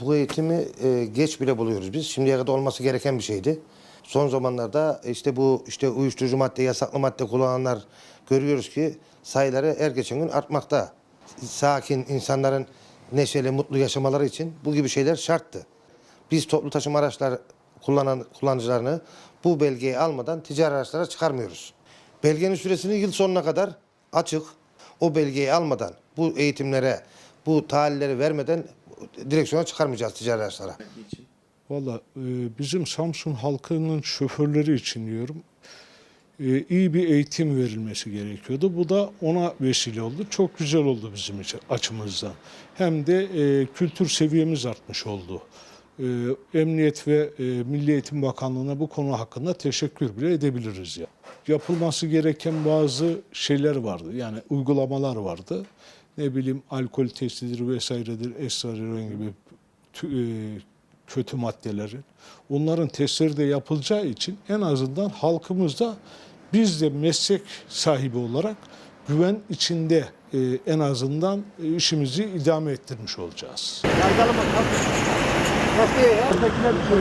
Bu eğitimi e, geç bile buluyoruz biz. Şimdiye kadar olması gereken bir şeydi. Son zamanlarda işte bu işte uyuşturucu madde, yasaklı madde kullananlar görüyoruz ki sayıları her geçen gün artmakta. Sakin insanların neşeli, mutlu yaşamaları için bu gibi şeyler şarttı. Biz toplu taşıma araçlar kullanan kullanıcılarını bu belgeyi almadan ticari araçlara çıkarmıyoruz. Belgenin süresini yıl sonuna kadar açık. O belgeyi almadan bu eğitimlere, bu tahlilleri vermeden direksiyona çıkarmayacağız ticari araçlara. Valla e, bizim Samsun halkının şoförleri için diyorum e, iyi bir eğitim verilmesi gerekiyordu. Bu da ona vesile oldu. Çok güzel oldu bizim için açımızdan. Hem de e, kültür seviyemiz artmış oldu. E, Emniyet ve e, Milli Eğitim Bakanlığı'na bu konu hakkında teşekkür bile edebiliriz ya. Yapılması gereken bazı şeyler vardı. Yani uygulamalar vardı. Ne bileyim alkol testidir vesairedir, esrareron gibi e, kötü maddelerin. Onların testleri de yapılacağı için en azından halkımızda biz de meslek sahibi olarak güven içinde e, en azından işimizi idame ettirmiş olacağız. Nasıl ya? Ötekiler bir şey